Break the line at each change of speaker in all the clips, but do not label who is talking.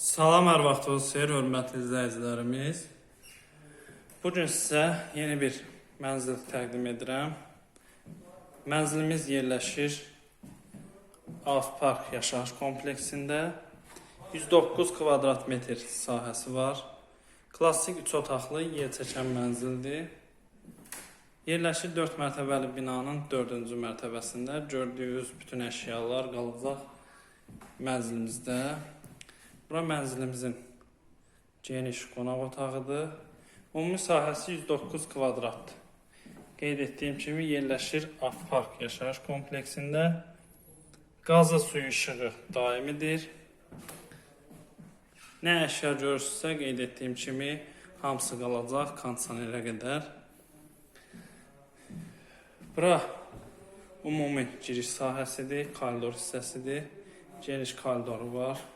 Salam, hər vaxtınız xeyir, hörmətli izləyicilərimiz. Bu gün sizə yeni bir mənzil təqdim edirəm. Mənzilimiz yerləşir Af Park yaşayış kompleksində. 109 kvadrat metr sahəsi var. Klassik 3 otaqlı yer çəkən mənzildir. Yerləşir 4 mərtəbəli binanın 4-cü mərtəbəsində. Gördüyünüz bütün əşyalar qalacaq mənzilimizdə. Bura mənzilimizin geniş qonaq otağıdır. Ümumi sahəsi 109 kvadratdır. Qeyd etdiyim kimi yerləşir Afpark yaşayış kompleksində. Qazı suyu işığı daimidir. Nə əşya görürsünüzsə qeyd etdiyim kimi hamısı qalacaq kondisionerə qədər. Bura ümumi giriş sahəsidir, koridor hissəsidir. Geniş koridoru var.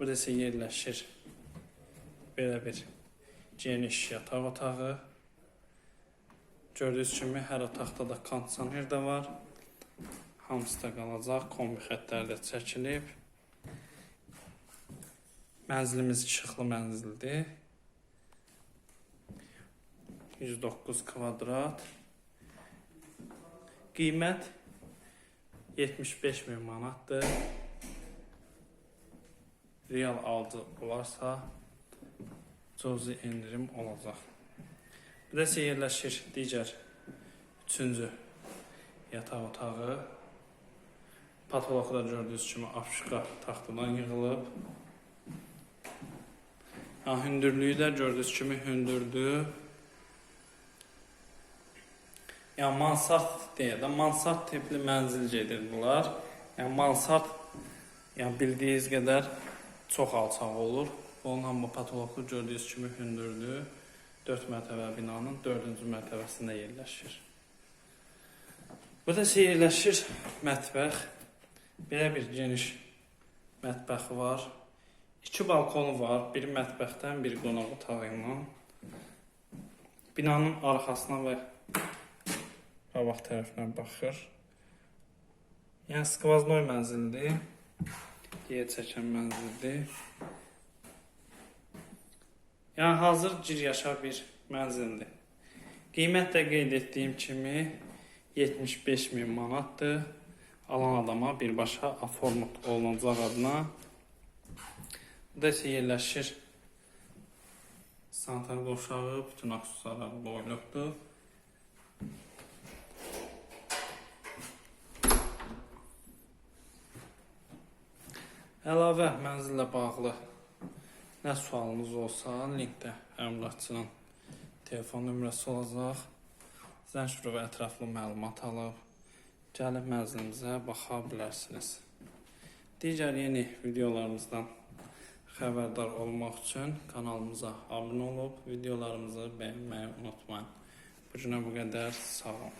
Burada isə yerləşir belə bir geniş yataq otağı. Gördüyünüz kimi hər otaqda da kondisioner də var. Hamısı da qalacaq, kombi xəttləri də çəkilib. Mənzilimiz işıqlı mənzildir. 109 kvadrat. Qiymət 75 min manatdır. Real alıcı olarsa cüzi endirim olacaq. İsə yerləşir digər üçüncü yataq otağı. Patoloqda da gördüyünüz kimi apşika taxtadan yığılıb. Ha, hündürlüyü də gördüyünüz kimi hündürdür. Yəni mansard deyə də mansard tipli mənzil gedir bunlar. Yəni mansard yəni bildiyiniz qədər çox alçaq olur. Onun hamı patoloqlu gördüyünüz kimi hündürdür. 4 mərtəbəli binanın 4-cü mərtəbəsində yerləşir. Burada isə mətbəx. Belə bir geniş mətbəxi var. İki balkonu var. Bir mətbəxdən, bir qonaq otağı ilə. Binanın arxasına və qabaq tərəfinə baxır. Yəni skvaznoy mənzildir. Yer çəkən mənzildir. Yəni hazır gir yaşa bir mənzildir. Qiymət də qeyd etdiyim kimi 75 min manatdır. Alan adama birbaşa aformut olunacaq adına. Bu da isə yerləşir sanitar qovşağı, bütün aksesuarlar boyluqdur. Əlavə mənzillə bağlı nə sualınız olsa, linkdə əmlakçının telefon nömrəsi olacaq. Zəng vurub ətraflı məlumat alıb gəlib mənzilimizə baxa bilərsiniz. Digər yeni videolarımızdan xəbərdar olmaq üçün kanalımıza abunə olub videolarımızı bəyənməyi unutmayın. Bu günə bu qədər. Sağ olun.